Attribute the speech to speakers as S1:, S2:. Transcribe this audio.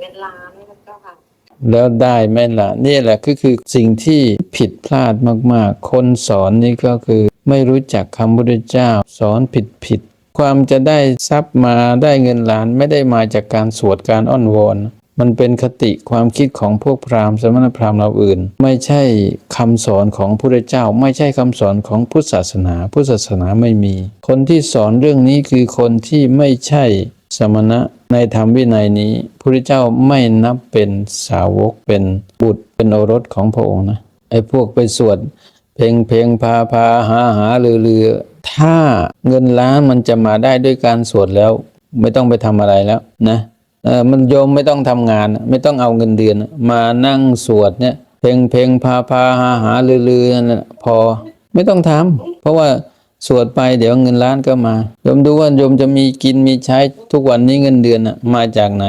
S1: เงินล้านเจ้าค่ะ
S2: แล้วได้ไหมล่ะ นี่แหละก็คือสิ่งที่ผิดพลาดมากๆ คนสอนนี่ก็คือไม่รู้จักคำพุทธเจ้า สอนผิดผิดๆความจะได้ทรัพย์มาได้เงินล้านไม่ได้มาจากการสวดการอ้อนวอนมันเป็นคติความคิดของพวกพราหมณ์สมณพราหมณ์เราอื่น ไม่ใช่คำสอนของพระเจ้า ไม่ใช่คำสอนของพุทธศาสนา พุทธศาสนาไม่มี คนที่สอนเรื่องนี้คือคนที่ไม่ใช่ สมณะในธรรมวินัยนี้พระเจ้าไม่นับเป็นสาวกเป็นบุตรเป็นโอรสของพระองค์นะไอ้พวกไปสวดเพลงเพลงพาพาหาหาเรือเรือถ้าเงินล้านมันจะมาได้ด้วยการสวดแล้ว ไม่ต้องไปทำอะไรแล้วนะเออมันโยมไม่ต้องทำงาน ไม่ต้องเอาเงินเดือน มานั่งสวดเนี่ยเพลงเพลงพาพาหาหาเรือเรือนะพอไม่ต้องทำเพราะว่า สวดไปเดี๋ยวเงินล้านก็มาโยมดูว่าโยมจะมีกินมีใช้ทุกวันนี้เงินเดือนอะมาจากไหน